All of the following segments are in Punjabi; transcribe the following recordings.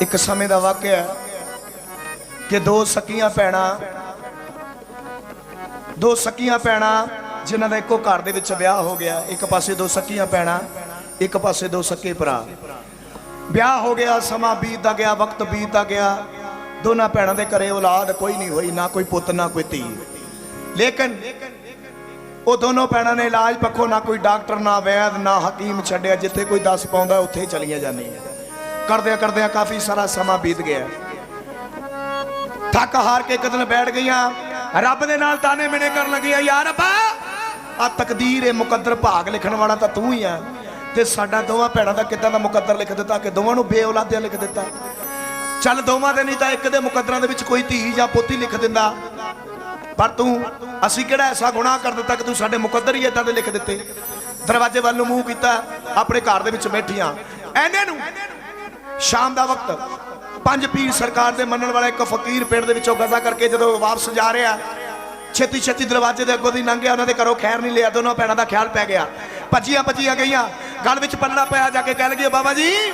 ਇੱਕ ਸਮੇਂ ਦਾ ਵਾਕਿਆ ਹੈ ਕਿ ਦੋ ਸਕੀਆਂ ਭੈਣਾਂ, ਦੋ ਸਕੀਆਂ ਭੈਣਾਂ ਜਿਨ੍ਹਾਂ ਦਾ ਇੱਕੋ ਘਰ ਦੇ ਵਿੱਚ ਵਿਆਹ ਹੋ ਗਿਆ। ਇੱਕ ਪਾਸੇ ਦੋ ਸਕੀਆਂ ਭੈਣਾਂ, ਇੱਕ ਪਾਸੇ ਦੋ ਸਕੇ ਭਰਾ। ਵਿਆਹ ਹੋ ਗਿਆ, ਸਮਾਂ ਬੀਤਦਾ ਗਿਆ, ਵਕਤ ਬੀਤਦਾ ਗਿਆ। ਦੋਨਾਂ ਭੈਣਾਂ ਦੇ ਘਰੇ ਔਲਾਦ ਕੋਈ ਨਹੀਂ ਹੋਈ, ਨਾ ਕੋਈ ਪੁੱਤ, ਨਾ ਕੋਈ ਧੀ। ਲੇਕਿਨ ਉਹ ਦੋਨੋਂ ਭੈਣਾਂ ਨੇ ਇਲਾਜ ਪੱਖੋਂ ਨਾ ਕੋਈ ਡਾਕਟਰ, ਨਾ ਵੈਦ, ਨਾ ਹਕੀਮ ਛੱਡਿਆ। ਜਿੱਥੇ ਕੋਈ ਦੱਸ ਪਾਉਂਦਾ, ਉੱਥੇ ਚਲੀਆਂ ਜਾਂਦੀਆਂ। ਕਰਦਿਆਂ ਕਰਦਿਆਂ ਕਾਫੀ ਸਾਰਾ ਸਮਾਂ ਬੀਤ ਗਿਆ। ਥੱਕ ਹਾਰ ਕੇ ਇੱਕ ਬੈਠ ਗਈਆਂ। ਰੱਬ ਦੇ ਨਾਲ ਤਾਨੇ ਮਿਹਣੇ ਕਰਨ ਲੱਗੀਆਂ ਯਾਰ ਰੱਬਾ ਆ ਤਕਦੀਰ ਹੈ ਮੁਕੱਦਰ ਭਾਗ ਲਿਖਣ ਵਾਲਾ ਤਾਂ ਤੂੰ ਹੀ ਆ। ਤੇ ਸਾਡਾ ਦੋਵਾਂ ਭੈਣਾਂ ਦਾ ਕਿੱਦਾਂ ਦਾ ਮੁਕੱਦਰ ਲਿਖ ਦਿੱਤਾ ਕਿ ਦੋਵਾਂ ਨੂੰ ਬੇਔਲਾਦਿਆਂ ਲਿਖ ਦਿੱਤਾ? ਚੱਲ ਦੋਵਾਂ ਦੇ ਨਹੀਂ ਤਾਂ ਇੱਕ ਦੇ ਮੁਕੱਦਰਾਂ ਦੇ ਵਿੱਚ ਕੋਈ ਧੀ ਜਾਂ ਪੋਤੀ ਲਿਖ ਦਿੰਦਾ। ਪਰ ਤੂੰ, ਅਸੀਂ ਕਿਹੜਾ ਐਸਾ ਗੁਨਾਹ ਕਰ ਦਿੱਤਾ ਕਿ ਤੂੰ ਸਾਡੇ ਮੁਕੱਦਰ ਹੀ ਇਦਾਂ ਦੇ ਲਿਖ ਦਿੱਤੇ? ਦਰਵਾਜ਼ੇ ਵੱਲ ਨੂੰ ਮੂੰਹ ਕੀਤਾ, ਆਪਣੇ ਘਰ ਦੇ ਵਿੱਚ ਬੈਠੀਆਂ। ਐਨੇ ਨੂੰ ਸ਼ਾਮ ਦਾ ਵਕਤ। ਪੰਜ ਪੀਰ ਸਰਕਾਰ ਦੇ ਮੰਨਣ ਵਾਲਾ ਇੱਕ ਫਕੀਰ ਪਿੰਡ ਦੇ ਵਿੱਚੋਂ ਗਜ਼ਾ ਕਰਕੇ ਜਦੋਂ ਵਾਪਸ ਜਾ ਰਿਹਾ, ਛੇਤੀ ਛੇਤੀ ਦਰਵਾਜ਼ੇ ਦੇ ਅੱਗੋਂ ਦੀ ਲੰਘਿਆ ਉਹਨਾਂ ਦੇ ਘਰੋਂ ਖੈਰ ਨਹੀਂ ਲਿਆ, ਦੋਨੋਂ ਭੈਣਾਂ ਦਾ ਖਿਆਲ ਪੈ ਗਿਆ। ਭੱਜੀਆਂ ਭੱਜੀਆਂ ਗਈਆਂ, ਗਲ ਵਿੱਚ ਪੱਲੜਾ ਪਿਆ, ਜਾ ਕੇ ਕਹਿ ਲਗੀ, ਬਾਬਾ ਜੀ,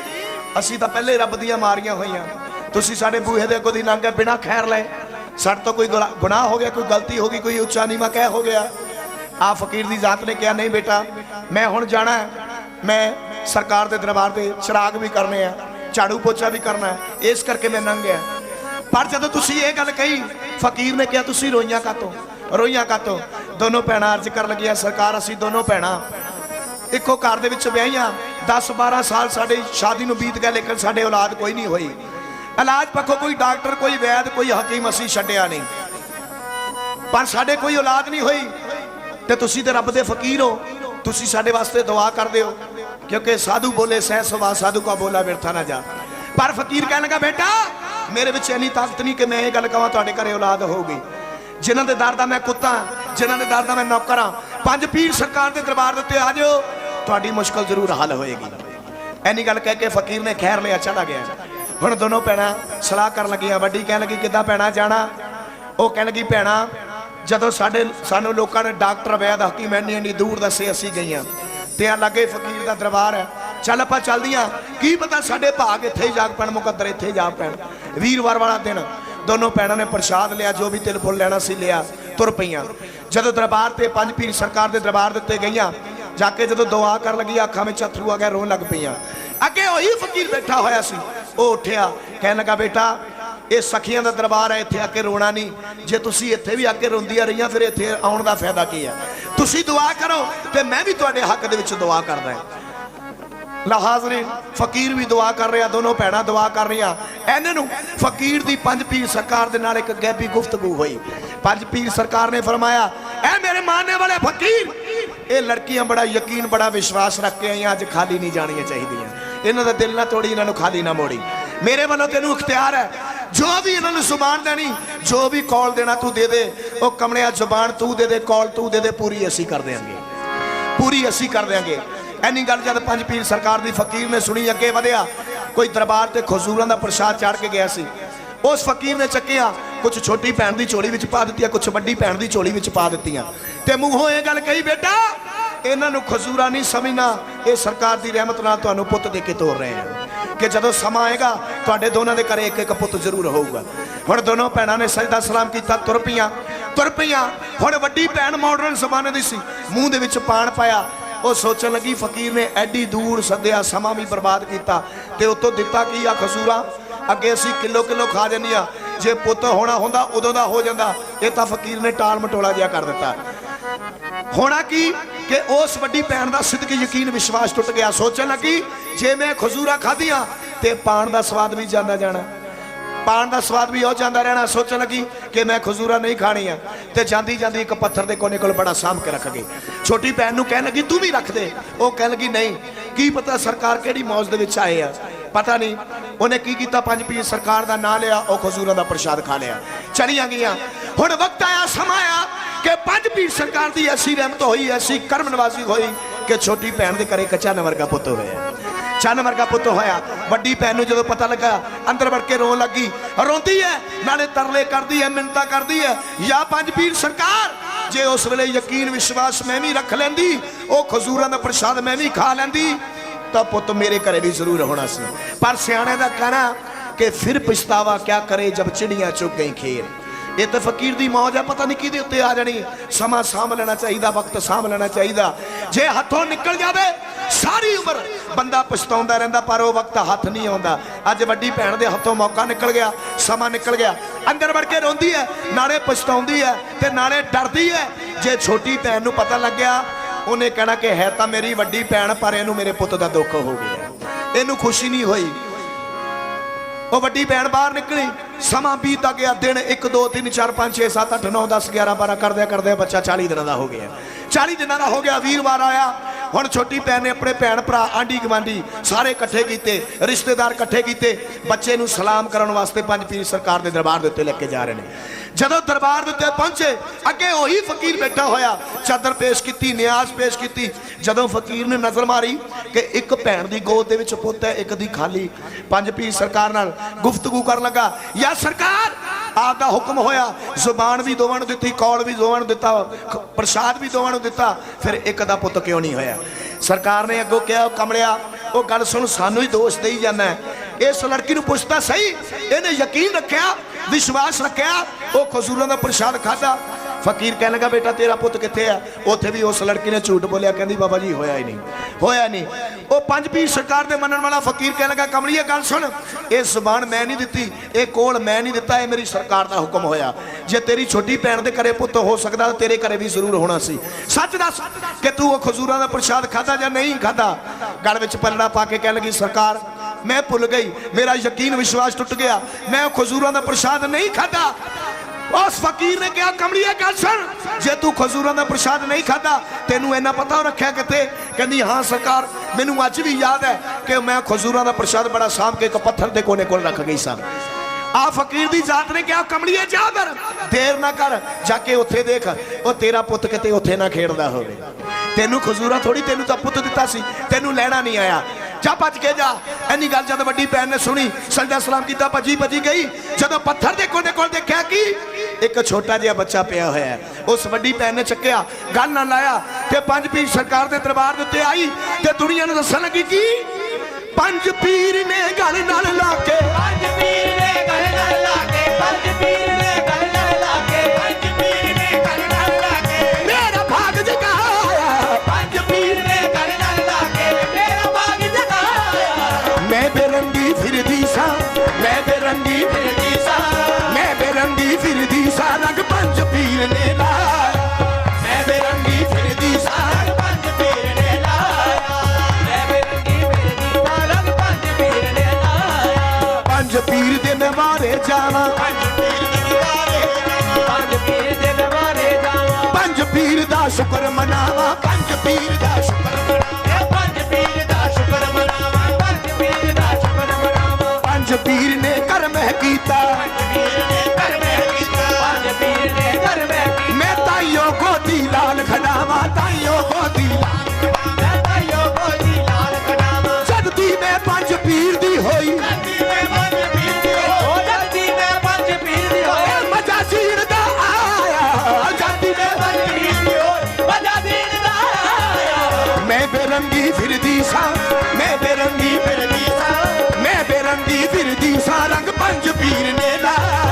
ਅਸੀਂ ਤਾਂ ਪਹਿਲੇ ਰੱਬ ਦੀਆਂ ਮਾਰੀਆਂ ਹੋਈਆਂ। ਤੁਸੀਂ ਸਾਡੇ ਬੂਹੇ ਦੇ ਅੱਗੋਂ ਦੀ ਲੰਘ ਗਏ ਬਿਨਾਂ ਖੈਰ ਲਏ। ਸਾਡੇ ਤੋਂ ਕੋਈ ਗੁਲਾ- ਗੁਨਾਹ ਹੋ ਗਿਆ, ਕੋਈ ਗਲਤੀ ਹੋ ਗਈ, ਕੋਈ ਉੱਚਾ ਨੀਵਾਂ ਕਹਿ ਹੋ ਗਿਆ। ਆ ਫਕੀਰ ਦੀ ਜ਼ਾਤ ਨੇ ਕਿਹਾ, ਨਹੀਂ ਬੇਟਾ, ਮੈਂ ਹੁਣ ਜਾਣਾ ਮੈਂ ਸਰਕਾਰ ਦੇ ਦਰਬਾਰ ਤੇ ਚਿਰਾਗ ਵੀ ਕਰਨੇ ਆ। ਝਾੜੂ ਪੋਚਾ ਵੀ ਕਰਨਾ ਹੈ, ਇਸ ਕਰਕੇ ਮੈਂ ਲੰਘਿਆ ਪਰ ਜਦੋਂ ਤੁਸੀਂ ਇਹ ਗੱਲ ਕਹੀ, ਫਕੀਰ ਨੇ ਕਿਹਾ, ਤੁਸੀਂ ਰੋਈਆਂ ਕਾਤੋਂ? ਰੋਈਆਂ ਕਾਤੋਂ? ਦੋਨੋਂ ਭੈਣਾਂ ਅਰਜ਼ ਕਰਨ ਲੱਗੀਆਂ, ਸਰਕਾਰ, ਅਸੀਂ ਦੋਨੋਂ ਭੈਣਾਂ ਇੱਕੋ ਘਰ ਦੇ ਵਿੱਚ ਵਿਆਹੀਆਂ। 10 12 ਸਾਲ ਸਾਡੇ ਸ਼ਾਦੀ ਨੂੰ ਬੀਤ ਗਏ ਲੇਕਿਨ ਸਾਡੇ ਔਲਾਦ ਕੋਈ ਨਹੀਂ ਹੋਈ। ਇਲਾਜ ਪੱਖੋਂ ਕੋਈ ਡਾਕਟਰ, ਕੋਈ ਵੈਦ, ਕੋਈ ਹਕੀਮ ਅਸੀਂ ਛੱਡਿਆ ਨਹੀਂ। ਪਰ ਸਾਡੇ ਕੋਈ ਔਲਾਦ ਨਹੀਂ ਹੋਈ। ਤੇ ਤੁਸੀਂ ਤੇ ਰੱਬ ਦੇ ਫਕੀਰ ਹੋ। ਤੁਸੀਂ ਸਾਡੇ ਵਾਸਤੇ ਦੁਆ ਕਰਦੇ ਹੋ। ਕਿਉਂਕਿ ਸਾਧੂ ਬੋਲੇ, ਸਹਿ ਸਵਾ ਸਾਧੂ ਕਾ ਬੋਲਾ, ਵਿਰਥਾ ਨਾ ਜਾ। ਪਰ ਫਕੀਰ ਕਹਿਣ ਲੱਗਾ, ਬੇਟਾ, ਮੇਰੇ ਵਿੱਚ ਇੰਨੀ ਤਾਕਤ ਨਹੀਂ ਕਿ ਮੈਂ ਇਹ ਗੱਲ ਕਹਾਂ ਤੁਹਾਡੇ ਘਰੇ ਔਲਾਦ ਹੋਊਗੀ ਜਿਨ੍ਹਾਂ ਦੇ ਦਰ ਦਾ ਮੈਂ ਕੁੱਤਾ, ਜਿਨ੍ਹਾਂ ਦੇ ਦਰ ਦਾ ਮੈਂ ਨੌਕਰ ਹਾਂ, ਪੰਜ ਪੀਰ ਸਰਕਾਰ ਦੇ ਦਰਬਾਰ ਦੇ ਉੱਤੇ ਆ ਜਾਓ ਤੁਹਾਡੀ ਮੁਸ਼ਕਲ ਜ਼ਰੂਰ ਹੱਲ ਹੋਏਗੀ। ਐਨੀ ਗੱਲ ਕਹਿ ਕੇ ਫਕੀਰ ਨੇ ਖੈਰ ਲਿਆ, ਚਲਾ ਗਿਆ। ਹੁਣ ਦੋਨੋਂ ਭੈਣਾਂ ਸਲਾਹ ਕਰਨ ਲੱਗੀਆਂ, ਵੱਡੀ ਕਹਿਣ ਲੱਗੀ, ਕਿੱਦਾਂ ਭੈਣਾਂ, ਜਾਣਾ? ਉਹ ਕਹਿਣ ਲੱਗੀ, ਭੈਣਾਂ, ਜਦੋਂ ਸਾਡੇ, ਸਾਨੂੰ ਲੋਕਾਂ ਨੇ ਡਾਕਟਰ, ਵੈਦ, ਹਕੀਮ ਇੰਨੀ ਇੰਨੀ ਦੂਰ ਦੱਸੇ, ਅਸੀਂ ਗਈਆਂ। ਤੇ ਆ ਲੱਗੇ ਫਕੀਰ ਦਾ ਦਰਬਾਰ ਹੈ। ਚੱਲ ਆਪਾਂ ਚੱਲਦੀਆਂ ਕੀ ਪਤਾ ਸਾਡੇ ਭਾਗ ਇੱਥੇ ਹੀ ਜਾਗ ਪੈਣ, ਮੁਕੱਦਰ ਇੱਥੇ ਜਾ ਪੈਣ। ਵੀਰਵਾਰ ਵਾਲਾ ਦਿਨ ਦੋਨੋਂ ਭੈਣਾਂ ਨੇ ਪ੍ਰਸ਼ਾਦ ਲਿਆ, ਜੋ ਵੀ ਤਿਲ ਫੁੱਲ ਲੈਣਾ ਸੀ ਲਿਆ, ਤੁਰ ਪਈਆਂ। ਜਦੋਂ ਦਰਬਾਰ ਤੇ ਪੰਜ ਪੀਰ ਸਰਕਾਰ ਦੇ ਦਰਬਾਰ ਦਿੱਤੇ ਗਈਆਂ, ਜਾ ਕੇ ਜਦੋਂ ਦੁਆ ਕਰਨ ਲੱਗੀ, ਅੱਖਾਂ ਵਿੱਚ ਅਥਰੂ ਆ ਗਏ ਰੋਣ ਲੱਗ ਪਈਆਂ। ਅੱਗੇ ਉਹੀ ਫਕੀਰ ਬੈਠਾ ਹੋਇਆ ਸੀ। ਉਹ ਉੱਠਿਆ, ਕਹਿਣ ਲੱਗਾ, ਬੇਟਾ ਇਹ ਸਖੀਆਂ ਦਾ ਦਰਬਾਰ ਹੈ, ਇੱਥੇ ਆ ਕੇ ਰੋਣਾ ਨਹੀਂ। ਜੇ ਤੁਸੀਂ ਇੱਥੇ ਵੀ ਆ ਕੇ ਰੋਂਦੀਆਂ ਰਹੀਆਂ, ਫਿਰ ਇੱਥੇ ਆਉਣ ਦਾ ਫਾਇਦਾ ਕੀ ਹੈ? ਤੁਸੀਂ ਦੁਆ ਕਰੋ ਤੇ ਮੈਂ ਵੀ ਤੁਹਾਡੇ ਹੱਕ ਦੇ ਵਿੱਚ ਦੁਆ ਕਰਦਾ ਹਾਂ। ਲਾ ਹਾਜ਼ਰੀਨ, ਫਕੀਰ ਵੀ ਦੁਆ ਕਰ ਰਿਹਾ, ਦੋਨੋਂ ਭੈਣਾਂ ਦੁਆ ਕਰ ਰਹੀਆਂ। ਇਹਨਾਂ ਨੂੰ ਫਕੀਰ ਦੀ ਪੰਜ ਪੀਰ ਸਰਕਾਰ ਦੇ ਨਾਲ ਇੱਕ ਗੈਬੀ ਗੁਫ਼ਤਗੂ ਹੋਈ। ਪੰਜ ਪੀਰ ਸਰਕਾਰ ਨੇ ਫਰਮਾਇਆ, ਐ ਮੇਰੇ ਮਾਨਨੇ ਵਾਲੇ ਫਕੀਰ! ਇਹ ਲੜਕੀਆਂ ਬੜਾ ਯਕੀਨ, ਬੜਾ ਵਿਸ਼ਵਾਸ ਰੱਖ ਕੇ ਆਈਆਂ, ਅੱਜ ਖਾਲੀ ਨਹੀਂ ਜਾਣੀਆਂ ਚਾਹੀਦੀਆਂ। ਇਹਨਾਂ ਦਾ ਦਿਲ ਨਾ ਤੋੜੀ, ਇਹਨਾਂ ਨੂੰ ਖਾਲੀ ਨਾ ਮੋੜੀ। ਮੇਰੇ ਵੱਲੋਂ ਤੈਨੂੰ ਇਖਤਿਆਰ ਹੈ ਜੋ ਵੀ ਇਹਨਾਂ ਨੂੰ ਜ਼ੁਬਾਨ ਦੇਣੀ, ਜੋ ਵੀ ਕੌਲ ਦੇਣਾ ਤੂੰ ਦੇ ਦੇ, ਉਹ ਕਮਲਿਆ, ਜ਼ੁਬਾਨ ਤੂੰ ਦੇ ਦੇ, ਕੌਲ ਤੂੰ ਦੇ ਦੇ, ਪੂਰੀ ਅਸੀਂ ਕਰ ਦਿਆਂਗੇ। ਪੂਰੀ ਅਸੀਂ ਕਰ ਦਿਆਂਗੇ। ਐਨੀ ਗੱਲ ਜਦ ਪੰਜ ਪੀਰ ਸਰਕਾਰ ਦੀ ਫਕੀਰ ਨੇ ਸੁਣੀ, ਅੱਗੇ ਵਧਿਆ, ਕੋਈ ਦਰਬਾਰ ਤੇ ਖਜ਼ੂਰਾਂ ਦਾ ਪ੍ਰਸ਼ਾਦ ਚਾੜ ਕੇ ਗਿਆ ਸੀ। ਉਸ ਫਕੀਰ ਨੇ ਚੱਕਿਆ ਕੁਝ ਛੋਟੀ ਭੈਣ ਦੀ ਝੋਲੀ ਵਿੱਚ ਪਾ ਦਿੱਤੀਆਂ ਕੁਝ ਵੱਡੀ ਭੈਣ ਦੀ ਝੋਲੀ ਵਿੱਚ ਪਾ ਦਿੱਤੀਆਂ। ਤੇ ਮੂੰਹੋਂ ਇਹ ਗੱਲ ਕਹੀ, ਬੇਟਾ, ਇਹਨਾਂ ਨੂੰ ਖਜ਼ੂਰਾ ਨਹੀਂ ਸਮਝਣਾ, ਇਹ ਸਰਕਾਰ ਦੀ ਰਹਿਮਤ ਨਾਲ ਤੁਹਾਨੂੰ ਪੁੱਤ ਦੇ ਕੇ ਤੋਰ ਰਹੇ ਹਾਂ ਕਿ ਜਦੋਂ ਸਮਾਂ ਆਏਗਾ, ਤੁਹਾਡੇ ਦੋਨਾਂ ਦੇ ਘਰੇ ਇੱਕ ਇੱਕ ਪੁੱਤ ਜ਼ਰੂਰ ਹੋਊਗਾ। ਹੁਣ ਦੋਨੋਂ ਭੈਣਾਂ ਨੇ ਸਜਦਾ ਸਲਾਮ ਕੀਤਾ, ਤੁਰ ਪਈਆਂ ਤੁਰ ਪਈਆਂ। ਹੁਣ ਵੱਡੀ ਭੈਣ ਮਾਡਰਨ ਜ਼ਮਾਨੇ ਦੀ ਸੀ। ਮੂੰਹ ਦੇ ਵਿੱਚ ਪਾਣ ਪਾਇਆ। ਉਹ ਸੋਚਣ ਲੱਗੀ, ਫਕੀਰ ਨੇ ਐਡੀ ਦੂਰ ਸੱਦਿਆ, ਸਮਾਂ ਵੀ ਬਰਬਾਦ ਕੀਤਾ। ਤੇ ਉਤੋਂ ਦਿੱਤਾ ਕੀ ਆ ਖਸੂਰਾ ਅੱਗੇ ਅਸੀਂ ਕਿਲੋ ਕਿਲੋ ਖਾ ਜੰਨੀਆਂ ਜੇ ਪੁੱਤ ਹੋਣਾ ਹੁੰਦਾ, ਉਦੋਂ ਦਾ ਹੋ ਜਾਂਦਾ। ਇਹ ਤਾਂ ਫਕੀਰ ਨੇ ਟਾਲ ਮਟੋਲਾ ਜਿਹਾ ਕਰ ਦਿੱਤਾ। ਹੋਣਾ ਕੀ? ਕਿ ਉਸ ਵੱਡੀ ਭੈਣ ਦਾ ਸਿੱਧਕ ਯਕੀਨ ਵਿਸ਼ਵਾਸ ਟੁੱਟ ਗਿਆ। ਸੋਚਣ ਲੱਗੀ, ਜੇ ਮੈਂ ਖਜ਼ੂਰਾ ਖਾਧੀਆਂ ਤੇ ਪਾਣ ਦਾ ਸਵਾਦ ਵੀ ਜਾਂਦਾ ਜਾਣਾ। ਪਾਣ ਦਾ ਸਵਾਦ ਵੀ ਉਹ ਜਾਂਦਾ ਰਹਿਣਾ। ਸੋਚਣ ਲੱਗੀ ਕਿ ਮੈਂ ਖਜ਼ੂਰਾ ਨਹੀਂ ਖਾਣੀਆਂ ਤੇ ਜਾਂਦੀ ਜਾਂਦੀ ਇੱਕ ਪੱਥਰ ਦੇ ਕੋਨੇ ਕੋਲ ਬੜਾ ਸਾਂਭ ਕੇ ਰੱਖ ਗਈ। ਛੋਟੀ ਭੈਣ ਨੂੰ ਕਹਿਣ ਲੱਗੀ, ਤੂੰ ਵੀ ਰੱਖ ਦੇ। ਉਹ ਕਹਿਣ ਲੱਗੀ, ਨਹੀਂ। ਕੀ ਪਤਾ ਸਰਕਾਰ ਕਿਹੜੀ ਮੌਜ ਦੇ ਵਿੱਚ ਆਏ ਆ। ਪਤਾ ਨਹੀਂ ਉਹਨੇ ਕੀ ਕੀਤਾ? ਪੰਜ ਪੀਰ ਸਰਕਾਰ ਦਾ ਨਾਂ ਲਿਆ, ਉਹ ਖਜ਼ੂਰਾਂ ਦਾ ਪ੍ਰਸ਼ਾਦ ਖਾ ਲਿਆ। ਚਲੀਆਂ ਗਈਆਂ। ਹੁਣ ਵਕਤ ਆਇਆ, ਸਮਾਂ ਆਇਆ ਕਿ ਪੰਜ ਪੀਰ ਸਰਕਾਰ ਦੀ ਐਸੀ ਰਹਿਮਤ ਹੋਈ, ਐਸੀ ਕਰਮ ਨਵਾਜ਼ੀ ਹੋਈ ਕਿ ਛੋਟੀ ਭੈਣ ਦੇ ਘਰੇ ਕੱਚਾ ਨਵਰ ਦਾ ਪੁੱਤ ਹੋਇਆ। ਚੰਨ ਵਰਗਾ ਪੁੱਤ ਹੋਇਆ। ਵੱਡੀ ਭੈਣ ਨੂੰ ਜਦੋਂ ਪਤਾ ਲੱਗਾ, ਅੰਦਰ ਵੜ ਕੇ ਰੋਣ ਲੱਗੀ, ਰੋਂਦੀ ਹੈ ਨਾਲੇ ਤਰਲੇ ਕਰਦੀ ਹੈ ਮਿੰਤਾ ਕਰਦੀ ਹੈ ਜਾਂ ਪੰਜ ਪੀਰ ਸਰਕਾਰ, ਜੇ ਉਸ ਵੇਲੇ ਯਕੀਨ ਵਿਸ਼ਵਾਸ ਮੈਂ ਵੀ ਰੱਖ ਲੈਂਦੀ, ਉਹ ਖਜ਼ੂਰਾਂ ਦਾ ਪ੍ਰਸ਼ਾਦ ਮੈਂ ਵੀ ਖਾ ਲੈਂਦੀ ਤਾਂ ਪੁੱਤ ਮੇਰੇ ਘਰੇ ਵੀ ਜ਼ਰੂਰ ਹੋਣਾ ਸੀ। ਪਰ ਸਿਆਣੇ ਦਾ ਕਹਿਣਾ ਕਿ ਫਿਰ ਪਛਤਾਵਾ ਕਿਆ ਕਰੇ ਜਬ ਚਿੜੀਆਂ ਚੁੱਕ ਗਈ ਖੇਰ ਇਹ ਤਾਂ ਫਕੀਰ ਦੀ ਮੌਜ ਹੈ ਪਤਾ ਨਹੀਂ ਕਿਹਦੇ ਉੱਤੇ ਆ ਜਾਣੀ। ਸਮਾਂ ਸਾਂਭ ਲੈਣਾ ਚਾਹੀਦਾ, ਵਕਤ ਸਾਂਭ ਲੈਣਾ ਚਾਹੀਦਾ। ਜੇ ਹੱਥੋਂ ਨਿਕਲ ਜਾਵੇ, ਸਾਰੀ ਉਮਰ ਬੰਦਾ ਪਛਤਾਉਂਦਾ ਰਹਿੰਦਾ, ਪਰ ਉਹ ਵਕਤ ਹੱਥ ਨਹੀਂ ਆਉਂਦਾ। ਅੱਜ ਵੱਡੀ ਭੈਣ ਦੇ ਹੱਥੋਂ ਮੌਕਾ ਨਿਕਲ ਗਿਆ, ਸਮਾਂ ਨਿਕਲ ਗਿਆ। ਅੰਦਰ ਵੜ ਕੇ ਰੋਂਦੀ ਹੈ ਨਾਲੇ ਪਛਤਾਉਂਦੀ ਹੈ ਤੇ ਨਾਲੇ ਡਰਦੀ ਹੈ ਜੇ ਛੋਟੀ ਭੈਣ ਨੂੰ ਪਤਾ ਲੱਗਿਆ ਉਹਨੇ ਕਹਿਣਾ ਕਿ ਹੈ ਤਾਂ ਮੇਰੀ ਵੱਡੀ ਭੈਣ, ਪਰ ਇਹਨੂੰ ਮੇਰੇ ਪੁੱਤ ਦਾ ਦੁੱਖ ਹੋ ਗਿਆ। ਇਹਨੂੰ ਖੁਸ਼ੀ ਨਹੀਂ ਹੋਈ। ਉਹ ਵੱਡੀ ਭੈਣ ਬਾਹਰ ਨਿਕਲੀ। ਸਮਾਂ ਬੀਤਦਾ ਗਿਆ, ਦਿਨ 1 2 3 4 5 6 7 8 9 10 11 12 ਕਰਦਿਆਂ ਕਰਦਿਆਂ ਬੱਚਾ 40 ਦਿਨਾਂ ਦਾ ਹੋ ਗਿਆ। 40 ਦਿਨਾਂ ਦਾ ਹੋ ਗਿਆ, ਵੀਰਵਾਰ ਆਇਆ। ਹੁਣ ਛੋਟੀ ਭੈਣ ਨੇ ਆਪਣੇ ਭੈਣ ਭਰਾ ਆਂਢੀ ਗਵਾਂਢੀ ਸਾਰੇ ਇਕੱਠੇ ਕੀਤੇ, ਰਿਸ਼ਤੇਦਾਰ ਇਕੱਠੇ ਕੀਤੇ, ਬੱਚੇ ਨੂੰ ਸਲਾਮ ਕਰਨ ਵਾਸਤੇ ਪੰਜ ਪੀਰ ਸਰਕਾਰ ਦੇ ਦਰਬਾਰ ਦੇ ਉੱਤੇ ਲੈ ਕੇ ਜਾ ਰਹੇ ਨੇ। ਜਦੋਂ ਦਰਬਾਰ ਦੇ ਉੱਤੇ ਪਹੁੰਚੇ, ਅੱਗੇ ਉਹੀ ਫਕੀਰ ਬੈਠਾ ਹੋਇਆ, ਚਾਦਰ ਪੇਸ਼ ਕੀਤੀ, ਨਿਆਜ਼ ਪੇਸ਼ ਕੀਤੀ। ਜਦੋਂ ਫਕੀਰ ਨੇ ਨਜ਼ਰ ਮਾਰੀ ਕਿ ਇੱਕ ਭੈਣ ਦੀ ਗੋਦ ਦੇ ਵਿੱਚ ਪੁੱਤ ਹੈ, ਇੱਕ ਦੀ ਖਾਲੀ, ਪੰਜ ਪੀਰ ਸਰਕਾਰ ਨਾਲ ਗੁਫ਼ਤਗੂ ਕਰਨ ਲੱਗਾ, ਯਾ ਸਰਕਾਰ, ਆਪ ਦਾ ਹੁਕਮ ਹੋਇਆ, ਜ਼ੁਬਾਨ ਵੀ ਦੋਵਾਂ ਨੂੰ ਦਿੱਤੀ, ਕੌਲ ਵੀ ਦੋਵਾਂ ਨੂੰ ਦਿੱਤਾ ਪ੍ਰਸ਼ਾਦ ਵੀ ਦੋਵਾਂ ਨੂੰ ਦਿੱਤਾ, ਫਿਰ ਇੱਕ ਦਾ ਪੁੱਤ ਕਿਉਂ ਨਹੀਂ ਹੋਇਆ? ਸਰਕਾਰ ਨੇ ਅੱਗੋਂ ਕਿਹਾ, "ਉਹ ਕਮਲਿਆ, ਉਹ ਗੱਲ ਸੁਣ, ਸਾਨੂੰ ਹੀ ਦੋਸ਼ ਦੇਈ ਜਾਂਦਾ ਇਸ ਲੜਕੀ ਨੂੰ ਪੁੱਛਦਾ ਸਹੀ, ਇਹਨੇ ਯਕੀਨ ਰੱਖਿਆ, ਵਿਸ਼ਵਾਸ ਰੱਖਿਆ, ਉਹ ਖਜ਼ੂਰਾਂ ਦਾ ਪ੍ਰਸ਼ਾਦ ਖਾਦਾ ਫਕੀਰ ਕਹਿਣ ਲੱਗਾ, ਬੇਟਾ ਤੇਰਾ ਪੁੱਤ ਕਿੱਥੇ ਆ? ਉੱਥੇ ਵੀ ਉਸ ਲੜਕੀ ਨੇ ਝੂਠ ਬੋਲਿਆ, ਕਹਿੰਦੀ, ਬਾਬਾ ਜੀ, ਹੋਇਆ ਹੀ ਨਹੀਂ, ਹੋਇਆ ਨਹੀਂ। ਉਹ ਪੰਜ ਪੀਰ ਸਰਕਾਰ ਦੇ ਮੰਨਣ ਵਾਲਾ ਫਕੀਰ ਕਹਿਣ ਲੱਗਾ, ਕਮਲੀਏ, ਗੱਲ ਸੁਣ। ਇਹ ਜ਼ੁਬਾਨ ਮੈਂ ਨਹੀਂ ਦਿੱਤੀ, ਇਹ ਕੋਲ ਮੈਂ ਨਹੀਂ ਦਿੱਤਾ, ਇਹ ਮੇਰੀ ਸਰਕਾਰ ਦਾ ਹੁਕਮ ਹੋਇਆ। ਜੇ ਤੇਰੀ ਛੋਟੀ ਭੈਣ ਦੇ ਘਰੇ ਪੁੱਤ ਹੋ ਸਕਦਾ ਤਾਂ ਤੇਰੇ ਘਰੇ ਵੀ ਜ਼ਰੂਰ ਹੋਣਾ ਸੀ। ਸੱਚ ਦੱਸ ਕਿ ਤੂੰ ਉਹ ਖਜ਼ੂਰਾਂ ਦਾ ਪ੍ਰਸ਼ਾਦ ਖਾਦਾ ਜਾਂ ਨਹੀਂ ਖਾਦਾ ਗਲ ਵਿੱਚ ਪਲੜਾ ਪਾ ਕੇ ਕਹਿਣ ਲੱਗੀ, ਸਰਕਾਰ, ਮੈਂ ਭੁੱਲ ਗਈ। ਮੇਰਾ ਯਕੀਨ ਵਿਸ਼ਵਾਸ ਟੁੱਟ ਗਿਆ। ਮੈਂ ਉਹ ਖਜ਼ੂਰਾਂ ਦਾ ਪ੍ਰਸ਼ਾਦ ਨਹੀਂ ਖਾਦਾ ਉਸ ਫਕੀਰ ਨੇ ਕਿਹਾ ਕਮਲੀਏ ਗੱਲ ਸੁਣ। ਜੇ ਤੂੰ ਖਜ਼ੂਰਾਂ ਦਾ ਪ੍ਰਸ਼ਾਦ ਨਹੀਂ ਖਾਦਾ ਤੈਨੂੰ ਇੰਨਾ ਪਤਾ ਰੱਖਿਆ ਕਿਤੇ ਕਹਿੰਦੀ, ਹਾਂ ਸਰਕਾਰ, ਮੈਨੂੰ ਅੱਜ ਵੀ ਯਾਦ ਹੈ ਕਿ ਮੈਂ ਖਜ਼ੂਰਾਂ ਦਾ ਪ੍ਰਸ਼ਾਦ ਬੜਾ ਸਾਂਭ ਕੇ ਇੱਕ ਪੱਥਰ ਦੇ ਕੋਨੇ ਕੋਲ ਰੱਖ ਗਈ ਸਾਂ। ਆ ਫਕੀਰ ਦੀ ਜ਼ਾਤ ਨੇ ਕਿਹਾ ਕਮਲੀਏ ਜਾ ਕਰ। ਦੇਰ ਨਾ ਕਰ। ਜਾ ਕੇ ਉੱਥੇ ਦੇਖ। ਉਹ ਤੇਰਾ ਪੁੱਤ ਕਿਤੇ ਉੱਥੇ ਨਾ ਖੇਡਦਾ ਹੋਵੇ। ਤੈਨੂੰ ਖਜ਼ੂਰਾ ਥੋੜੀ ਤੈਨੂੰ ਤਾਂ ਪੁੱਤ ਦਿੱਤਾ ਸੀ। ਤੈਨੂੰ ਲੈਣਾ ਨਹੀਂ ਆਇਆ। ਜਾ ਭੱਜ ਕੇ ਜਾ। ਐਨੀ ਗੱਲ ਜਦ ਵੱਡੀ ਭੈਣ ਨੇ ਸੁਣੀ ਸਜਦਾ ਸਲਾਮ ਕੀਤਾ, ਭੱਜੀ ਭੱਜੀ ਗਈ। ਜਦੋਂ ਪੱਥਰ ਦੇ ਕੋਲ ਦੇ ਕੋਲ ਦੇਖਿਆ ਕਿ ਇੱਕ ਛੋਟਾ ਜਿਹਾ ਬੱਚਾ ਪਿਆ ਹੋਇਆ ਹੈ। ਉਸ ਵੱਡੀ ਭੈਣ ਨੇ ਚੱਕਿਆ, ਗੱਲ ਨਾਲ ਲਾਇਆ ਤੇ ਪੰਜ ਪੀਰ ਸਰਕਾਰ ਦੇ ਦਰਬਾਰ ਦੇ ਉੱਤੇ ਆਈ ਤੇ ਦੁਨੀਆ ਨੂੰ ਦੱਸਣ ਲੱਗੀ ਕਿ ਪੰਜ ਪੀਰ ਨੇ ਗੱਲ ਨਾਲ ਲਾ ਕੇ ਨੇ ਲਾਇਆ। ਮੈਂ ਬੇਰੰਗੀ ਫਿਰਦੀ ਸਾਂ ਪੰਜ ਪੀਰ ਨੇ ਲਾਇਆ। ਮੈਂ ਬੇਰੰਗੀ ਫਿਰਦੀ ਸਾ ਪੰਜ ਪੀਰ ਨੇ ਲਾਇਆ। ਪੰਜ ਪੀਰ ਦੇ ਮੈਂ ਵਾਰੇ ਜਾਵਾਂ ਪੰਜ ਪੀਰ ਦੇ ਵਾਰੇ ਪੰਜ ਪੀਰ ਦੇ ਦਰਬਾਰੇ ਜਾਵਾਂ ਪੰਜ ਪੀਰ ਦਾ ਸ਼ੁਕਰ ਮਨਾਵਾਂ। ਪੰਜ ਪੀਰ ਦਾ ਸ਼ੁਕਰ ਬੇਰੰਗੀ ਫਿਰਦੀ ਸਾਂ। ਮੈਂ ਬੇਰੰਗੀ ਫਿਰਦੀ ਸਾਂ। ਮੈਂ ਬੇਰੰਗੀ ਫਿਰਦੀ ਸਾਂ। ਰੰਗ ਪੰਜ ਪੀਰ ਨੇ ਲਾਇਆ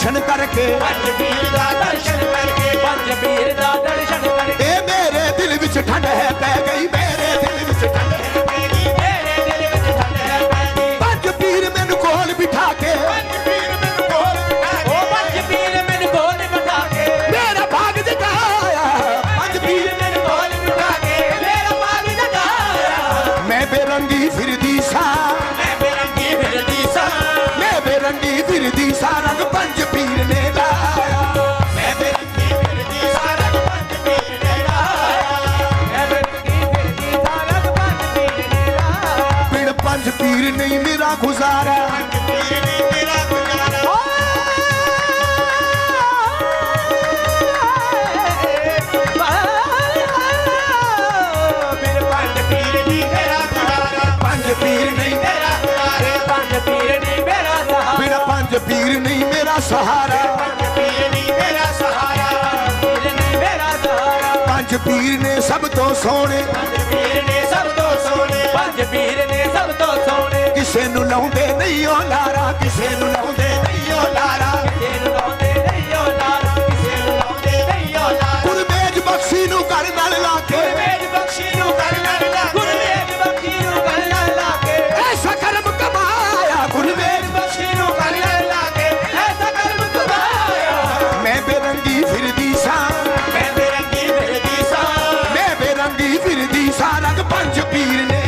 ਦਰਸ਼ਨ ਕਰਕੇ। ਪੰਜ ਪੀਰ ਦਾ ਦਰਸ਼ਨ ਕਰਕੇ ਪੰਜ ਪੀਰ ਦਾ ਦਰਸ਼ਨ ਕਰਕੇ। ਇਹ ਮੇਰੇ ਦਿਲ ਵਿੱਚ ਠੰਡ ਹੈ ਗੁਜ਼ਾਰਾ। ਪੀਰ ਨਹੀਂ ਮੇਰਾ ਸਹਾਰਾ। ਪੰਜ ਪੀਰ ਨਹੀਂ ਮੇਰਾ ਸਹਾਰਾ ਪੀਰ ਨਹੀਂ ਮੇਰਾ ਸਹਾਰਾ। ਪੰਜ ਪੀਰ ਨੇ ਸਭ ਤੋਂ ਸੋਹਣੇ। ਪੰਜ ਪੀਰ ਨੇ ਸਭ ਤੋਂ ਸੋਹਣੇ। ਪੰਜ ਪੀਰ ਫਿਰਦੀ ਸਾਂ। ਫਿਰਦੀ ਸਾਂ। ਮੈਂ ਬੇਰੰਗੀ ਫਿਰਦੀ ਸਾਂ। ਰੰਗ ਪੀਰ ਨੇ